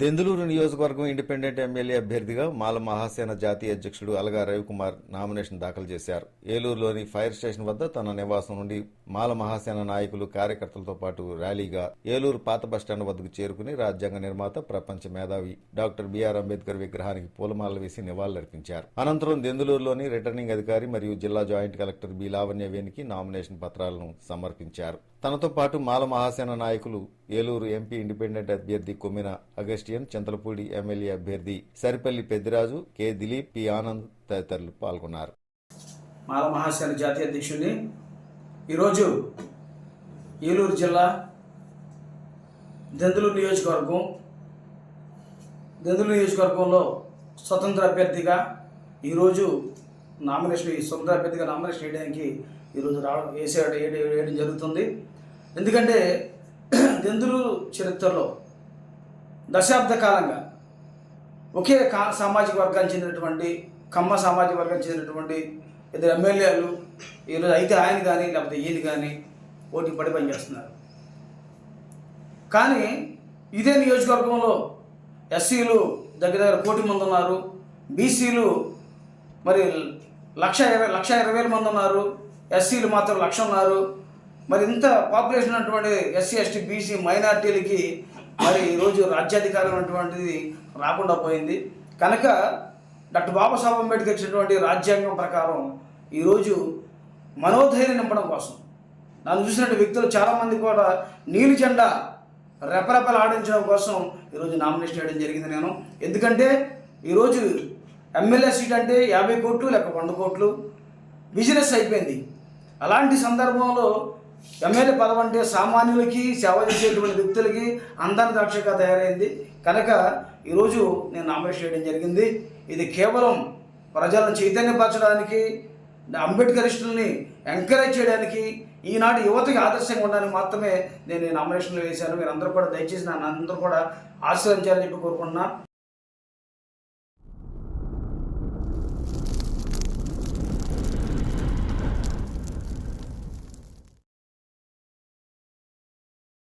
దెందులూరు నియోజకవర్గం independent MLA అభ్యర్థిగా మాల మహాసేన జాతీయ అధ్యక్షుడు అలగా రవికుమార్ నామినేషన్ దాఖలు చేశారు. ఏలూరులోని ఫైర్ స్టేషన్ వద్ద తన నివాసం నుండి మాల మహాసేన నాయకులు కార్యకర్తలతో పాటు ర్యాలీగా ఏలూరు పాత బస్టాండ్ వద్దకు చేరుకుని రాజ్యాంగ నిర్మాత ప్రపంచ మేధావి డాక్టర్ బిఆర్ అంబేద్కర్ విగ్రహానికి పూలమాలలు వేసి నివాళులర్పించారు. అనంతరం దెందులూరులోని రిటర్నింగ్ అధికారి మరియు జిల్లా జాయింట్ కలెక్టర్ బి లావణ్య వేనికి నామినేషన్ పత్రాలను సమర్పించారు. తనతో పాటు మాల మహాసేన నాయకులు ఏలూరు ఎంపీ ఇండిపెండెంట్ అభ్యర్థి కొమ్మిన అగస్టియన్ చంద్రపూడి ఎమ్మెల్యే అభ్యర్థి సరిపల్లి పెద్దిరాజు కె దిలీప్ పి ఆనంద్ తదితరులు పాల్గొన్నారు. మాల మహాసేన జాతీయ అధ్యక్షుడిని ఈరోజు ఏలూరు జిల్లా దెందులూరు నియోజకవర్గం దెందులూరు నియోజకవర్గంలో స్వతంత్ర అభ్యర్థిగా ఈరోజు నామినేషన్ ఈ స్వతంత్ర అభ్యర్థిగా నామినేషన్ వేయడానికి ఈరోజు రావడం వేసేయడం వేయడం జరుగుతుంది. ఎందుకంటే దెందులూరు చరిత్రలో దశాబ్ద కాలంగా ఒకే కా సామాజిక వర్గానికి చెందినటువంటి కమ్మ సామాజిక వర్గానికి చెందినటువంటి ఇద్దరు ఎమ్మెల్యేలు ఈరోజు అయితే ఆయన కానీ లేకపోతే ఈయన కానీ పోటీ పడి పనిచేస్తున్నారు. కానీ ఇదే నియోజకవర్గంలో ఎస్సీలు దగ్గర దగ్గర కోటి మంది ఉన్నారు బీసీలు మరి లక్ష ఇరవై లక్ష ఇరవై వేల మంది ఉన్నారు ఎస్సీలు మాత్రం లక్ష ఉన్నారు మరి ఇంత పాపులేషన్ ఉన్నటువంటి ఎస్సీ ఎస్టీ బీసీ మైనార్టీలకి మరి ఈరోజు రాజ్యాధికారం అటువంటిది రాకుండా పోయింది. కనుక డాక్టర్ బాబాసాహెబ్ అంబేద్కర్ ఇచ్చినటువంటి రాజ్యాంగం ప్రకారం ఈరోజు మనోధైర్యం నింపడం కోసం నన్ను చూసినట్టు వ్యక్తులు చాలామంది కూడా నీలి జెండా రెపరెపలు ఆడించడం కోసం ఈరోజు నామినేషన్ చేయడం జరిగింది నేను. ఎందుకంటే ఈరోజు ఎమ్మెల్యే సీట్ అంటే యాభై కోట్లు లేక వంద కోట్లు. బిజినెస్ అయిపోయింది. అలాంటి సందర్భంలో ఎమ్మెల్యే పదవి అంటే సామాన్యులకి సేవ చేసేటువంటి వ్యక్తులకి అందాన్ని ద్రాక్షగా తయారైంది. కనుక ఈరోజు నేను నామినేషన్ చేయడం జరిగింది. ఇది కేవలం ప్రజలను చైతన్యపరచడానికి అంబేద్కరిస్టుల్ని ఎంకరేజ్ చేయడానికి ఈనాటి యువతకి ఆదర్శంగా ఉండడానికి మాత్రమే నేను ఈ నామినేషన్లు వేశాను. మీరు అందరూ కూడా దయచేసి నన్ను అందరూ కూడా ఆశీర్వదించాలని చెప్పి కోరుకుంటున్నా.